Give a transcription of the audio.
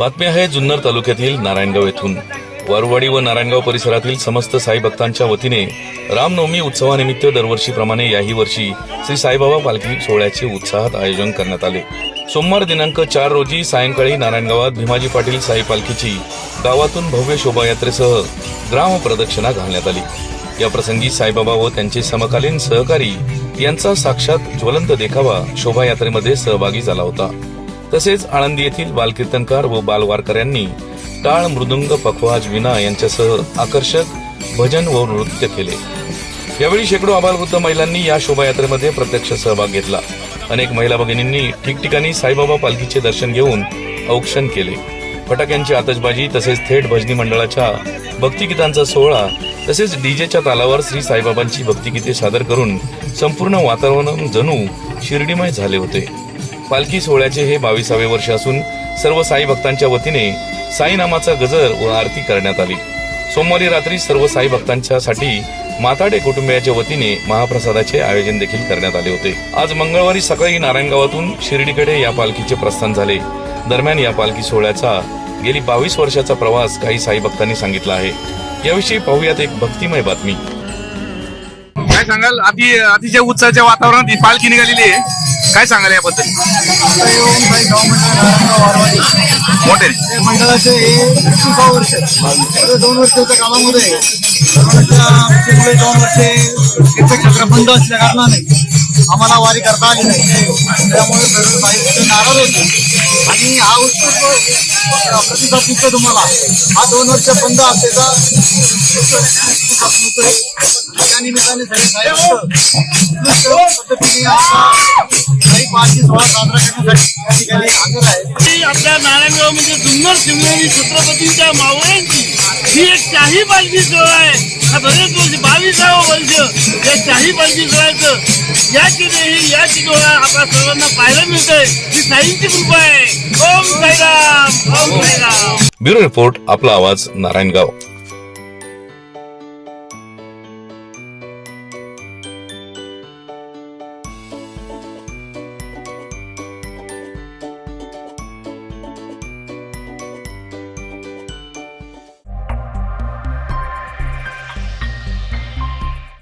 बातमी आहे जुन्नर तालुक्यातील नारायणगाव येथून. वारवाडी व नारायणगाव परिसरातील समस्त साई भक्तांच्या वतीने रामनवमी उत्सवानिमित्त दरवर्षीप्रमाणे याही वर्षी श्री साईबाबा पालखी सोहळ्याचे उत्साहात आयोजन करण्यात आले. सोमवार दिनांक चार रोजी सायंकाळी नारायणगावात भीमाजी पाटील साई पालखीची गावातून भव्य शोभायात्रेसह ग्राम प्रदक्षिणा घालण्यात आली. या प्रसंगी साईबाबा व त्यांचे समकालीन सहकारी यांचा साक्षात ज्वलंत देखावा शोभायात्रेमध्ये सहभागी झाला होता. तसेच आळंदी येथील बालकीर्तनकार व बालवारकऱ्यांनी टाळ मृदुंग पखवाज विना यांच्यासह आकर्षक भजन व नृत्य केले. यावेळी शेकडो आबालवृद्ध महिलांनी या शोभायात्रेमध्ये प्रत्यक्ष सहभाग घेतला. अनेक महिला भगिनींनी ठिकठिकाणी साईबाबा पालखीचे दर्शन घेऊन औक्षण केले. फटाक्यांची आतषबाजी तसेच थेट भजनी मंडळाच्या भक्तिगीतांचा सोहळा तसेच डीजेच्या तालावर श्री साईबाबांची भक्तिगीते सादर करून संपूर्ण वातावरण जणू शिर्डीमय झाले होते. पालखी सोहळ्याचे हे बावीसावे वर्ष असून सर्व साई भक्तांच्या वतीने साईनामाचा गजर व आरती करण्यात आली. सोमवारी रात्री सर्व साई भक्तांच्यासाठी माताडे कुटुंबियाच्या वतीने महाप्रसादाचे आयोजन देखील करण्यात आले होते. आज मंगळवारी सकाळी नारायणगावातून शिर्डीकडे या पालखीचे प्रस्थान झाले. दरम्यान या पालखी सोहळ्याचा गेली बावीस वर्षाचा प्रवास काही साई भक्तांनी सांगितला आहे. याविषयी पाहूयात एक भक्तिमय बातमी. काय सांगाल? अति अतिशय उत्साहाच्या वातावरणात ही पालखी निघालेली आहे. काय सांगाल याबद्दल? आता येऊन काही गाव मंडळ मोठे. ते मंडळाचे हे एकविसावं वर्ष. गेल्या दोन वर्षाच्या काळामध्ये कोरोनाच्या दोन वर्षे तीर्थक्षेत्र बंद असल्या कारणाने आम्हाला वारी करता आली नाही. त्यामुळे सर्व साहित्य नाराज होते. आणि हा उत्सव प्रतिसाद दिसतो तुम्हाला. हा दोन वर्ष बंद असल्याचा त्या निमित्ताने पद्धतीने आता काही पालखी साजरा करण्यासाठी या ठिकाणी हजर आहे आपल्या नारायणगाव म्हणजे जुन्नर शिवनेरी छत्रपतींच्या मावळ्यांची ही एक शाही पालखी सोहळा आहे. हा बरेच वर्ष बावीसावं वर्ष. या शाही पालखी सोहळ्याचं या किती या सोहळा आपल्या सर्वांना पाहायला मिळतंय. ही साईंची कृपा आहे ओम साईराम ओम साईराम ब्युरो रिपोर्ट आपला आवाज नारायणगाव